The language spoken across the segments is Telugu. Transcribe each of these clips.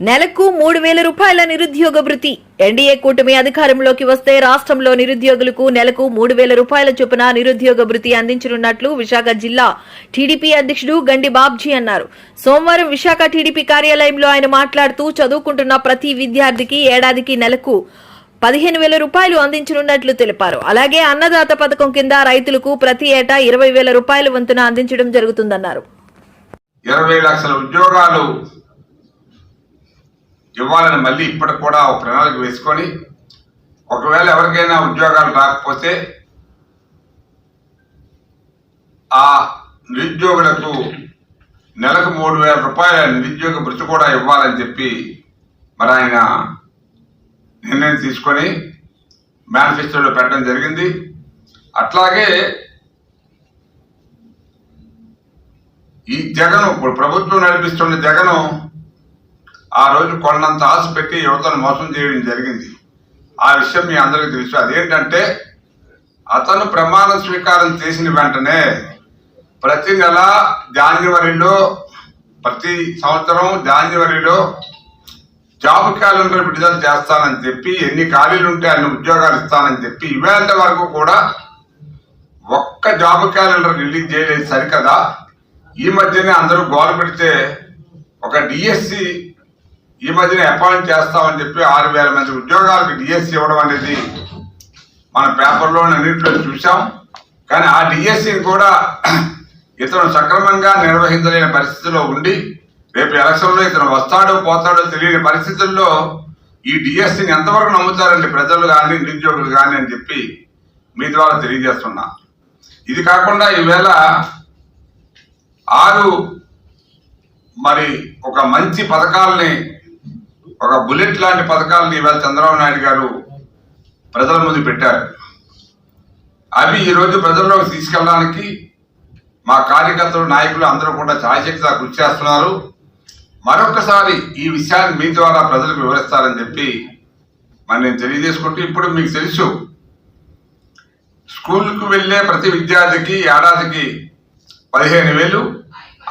నెలకు మూడు వేల రూపాయల నిరుద్యోగ భృతి ఎన్డీఏ కూటమి అధికారంలోకి వస్తే రాష్ట్రంలో నిరుద్యోగులకు నెలకు మూడు వేల రూపాయల చొప్పున నిరుద్యోగ భృతి అందించనున్నట్లు విశాఖ జిల్లా టీడీపీ అధ్యక్షుడు గండి బాబ్జీ అన్నారు. సోమవారం విశాఖ టీడీపీ కార్యాలయంలో ఆయన మాట్లాడుతూ చదువుకుంటున్న ప్రతి విద్యార్థికి ఏడాదికి నెలకు పదిహేను వేల రూపాయలు అందించనున్నట్లు తెలిపారు. అలాగే అన్నదాత పథకం కింద రైతులకు ప్రతి ఏటా ఇరవై వేల రూపాయల వంతున అందించడం జరుగుతుందన్నారు. ఇరవై లక్షల ఉద్యోగాలు ఇవ్వాలని మళ్ళీ ఇప్పటికి కూడా ఒక ప్రణాళిక వేసుకొని ఒకవేళ ఎవరికైనా ఉద్యోగాలు రాకపోతే ఆ నిరుద్యోగులకు నెలకు మూడు వేల రూపాయల నిరుద్యోగ భృతి కూడా ఇవ్వాలని చెప్పి మరి ఆయన నిర్ణయం తీసుకొని మేనిఫెస్టోలో పెట్టడం జరిగింది. అట్లాగే ఈ జగను ఇప్పుడు ప్రభుత్వం నడిపిస్తున్న జగను ఆ రోజు కొండంత ఆశ పెట్టి యువతను మోసం చేయడం జరిగింది. ఆ విషయం మీ అందరికీ తెలుసు. అదేంటంటే అతను ప్రమాణ స్వీకారం చేసిన వెంటనే ప్రతి నెల జాన్యువరిలో ప్రతి సంవత్సరం జాన్యువరిలో జాబ్ క్యాలెండర్ విడుదల చేస్తానని చెప్పి ఎన్ని ఖాళీలు ఉంటే అన్ని ఉద్యోగాలు ఇస్తానని చెప్పి ఇవాళ వరకు కూడా ఒక్క జాబ్ క్యాలెండర్ రిలీజ్ చేయలేదు సరికదా. ఈ మధ్యనే అందరూ గోల పెడితే ఒక డిఎస్సి ఈ మధ్యన అపాయింట్ చేస్తామని చెప్పి ఆరు వేల మంది ఉద్యోగాలకు డిఎస్సి ఇవ్వడం అనేది మన పేపర్లో అన్నింటిలో చూసాం కానీ ఆ డిఎస్సిని కూడా ఇతను సక్రమంగా నిర్వహించలేని పరిస్థితిలో ఉండి రేపు ఎలక్షన్లో ఇతను వస్తాడో పోతాడో తెలియని పరిస్థితుల్లో ఈ డిఎస్సిని ఎంతవరకు నమ్ముతారండి ప్రజలు కానీ నిరుద్యోగులు కానీ అని చెప్పి మీ ద్వారా తెలియజేస్తున్నా. ఇది కాకుండా ఈవేళ ఆరు మరి ఒక మంచి పథకాలని ఒక బుల్లెట్ లాంటి పథకాలను ఇవాళ చంద్రబాబు నాయుడు గారు ప్రజల ముందు పెట్టారు. అవి ఈరోజు ప్రజల్లోకి తీసుకెళ్ళడానికి మా కార్యకర్తలు నాయకులు అందరూ కూడా చాయశక్తిగా కృషి చేస్తున్నారు. మరొకసారి ఈ విషయాన్ని మీ ద్వారా ప్రజలకు వివరిస్తారని చెప్పి మరి నేను తెలియజేసుకుంటూ ఇప్పుడు మీకు తెలుసు స్కూల్కు వెళ్ళే ప్రతి విద్యార్థికి ఏడాదికి పదిహేను వేలు.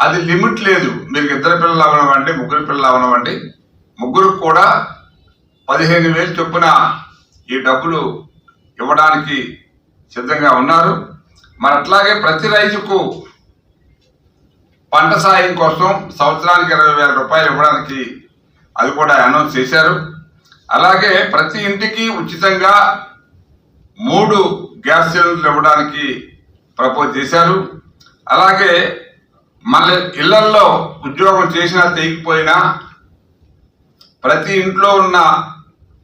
అది లిమిట్ లేదు. మీరు ఇద్దరు పిల్లలు అవనవ్వండి ముగ్గురు పిల్లలు అవనవ్వండి ముగ్గురు కూడా పదిహేను వేలు చొప్పున ఈ డబ్బులు ఇవ్వడానికి సిద్ధంగా ఉన్నారు. మరి అట్లాగే ప్రతి రైతుకు పంట సాయం కోసం సంవత్సరానికి ఇరవై వేల రూపాయలు ఇవ్వడానికి అది కూడా అనౌన్స్ చేశారు. అలాగే ప్రతి ఇంటికి ఉచితంగా మూడు గ్యాస్ సిలిండర్లు ఇవ్వడానికి ప్రపోజ్ చేశారు. అలాగే మన ఇళ్ళల్లో ఉద్యోగం చేసినా తెగిపోయినా ప్రతి ఇంట్లో ఉన్న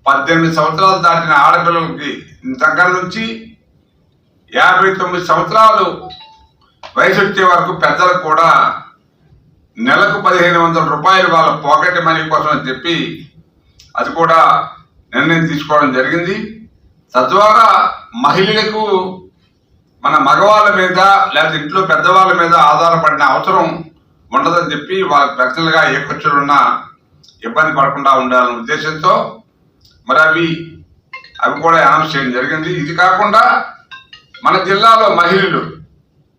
పద్దెనిమిది సంవత్సరాలు దాటిన ఆడపిల్లలకి దగ్గర నుంచి యాభై తొమ్మిది సంవత్సరాలు వయసు వచ్చే వరకు పెద్దలకు కూడా నెలకు పదిహేను వందల రూపాయలు వాళ్ళ పాకెట్ మనీ కోసం అని చెప్పి అది కూడా నిర్ణయం తీసుకోవడం జరిగింది. తద్వారా మహిళలకు మన మగవాళ్ళ మీద లేకపోతే ఇంట్లో పెద్దవాళ్ళ మీద ఆధారపడిన అవసరం ఉండదని చెప్పి వాళ్ళ పెద్దలుగా ఏ ఖర్చులున్నా ఇబ్బంది పడకుండా ఉండాలనే ఉద్దేశంతో మరి అవి అవి కూడా అనౌన్స్ చేయడం జరిగింది. ఇది కాకుండా మన జిల్లాలో మహిళలు